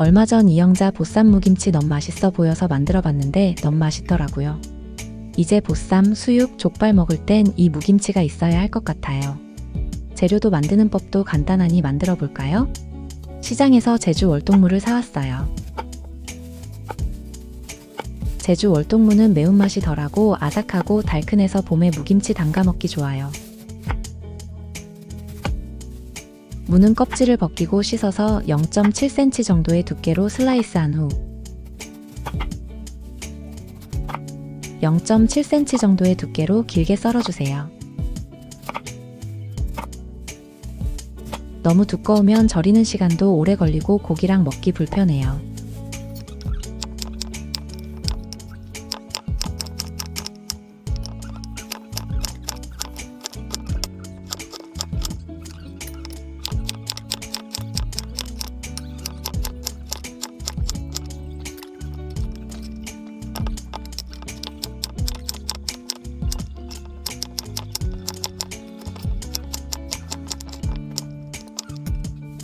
얼마 전 이영자 보쌈 무김치 너무 맛있어 보여서 만들어 봤는데 너무 맛있더라고요. 이제 보쌈, 수육, 족발 먹을 땐 이 무김치가 있어야 할 것 같아요. 재료도 만드는 법도 간단하니 만들어 볼까요? 시장에서 제주 월동무를 사왔어요. 제주 월동무는 매운맛이 덜하고 아삭하고 달큰해서 봄에 무김치 담가 먹기 좋아요. 무는 껍질을 벗기고 씻어서 0.7cm 정도의 두께로 슬라이스한 후 0.7cm 정도의 두께로 길게 썰어주세요. 너무 두꺼우면 절이는 시간도 오래 걸리고 고기랑 먹기 불편해요.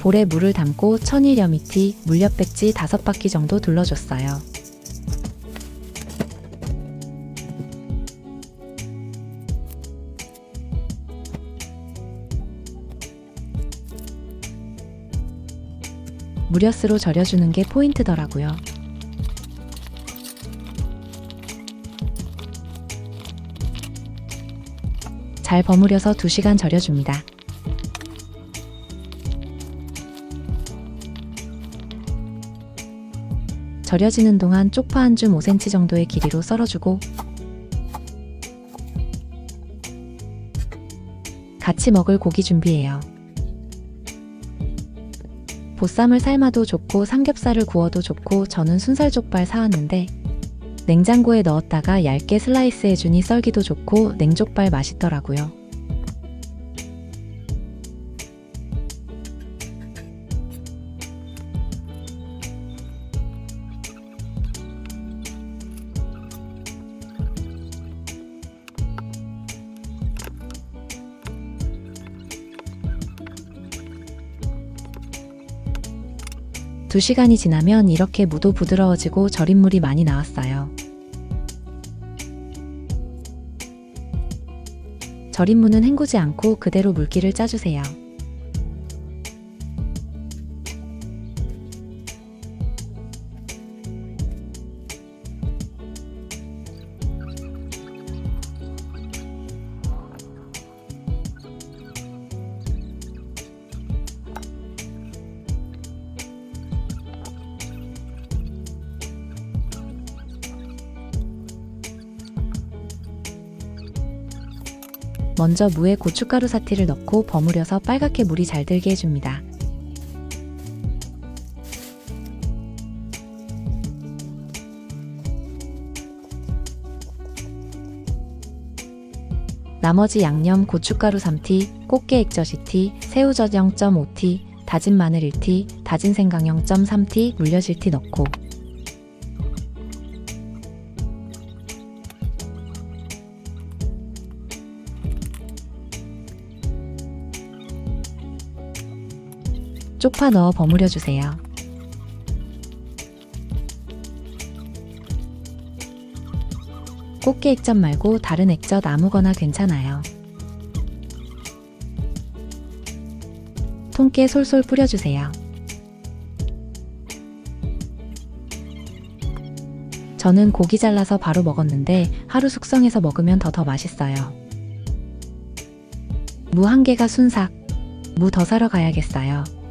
볼에 물을 담고 천일 여미티, 물엿백지 다섯 바퀴 정도 둘러줬어요. 무엿으로 절여주는 게 포인트더라고요. 잘 버무려서 2시간 절여줍니다. 절여지는 동안 쪽파 한 줌 5cm 정도의 길이로 썰어주고 같이 먹을 고기 준비해요. 보쌈을 삶아도 좋고 삼겹살을 구워도 좋고 저는 순살족발 사왔는데 냉장고에 넣었다가 얇게 슬라이스 해주니 썰기도 좋고 냉족발 맛있더라고요. 두 시간이 지나면 이렇게 무도 부드러워지고 절인 물이 많이 나왔어요. 절인 무는 헹구지 않고 그대로 물기를 짜주세요. 먼저 무에 고춧가루 사티를 넣고 버무려서 빨갛게 물이 잘 들게 해줍니다. 나머지 양념 고춧가루 3티, 꽃게 액젓 2티, 새우젓 0.5티, 다진 마늘 1티, 다진 생강 0.3티, 물엿 1티 넣고 쪽파 넣어 버무려 주세요. 꽃게 액젓 말고 다른 액젓 아무거나 괜찮아요. 통깨 솔솔 뿌려주세요. 저는 고기 잘라서 바로 먹었는데 하루 숙성해서 먹으면 더 더 맛있어요. 무 한 개가 순삭. 무 더 사러 가야겠어요.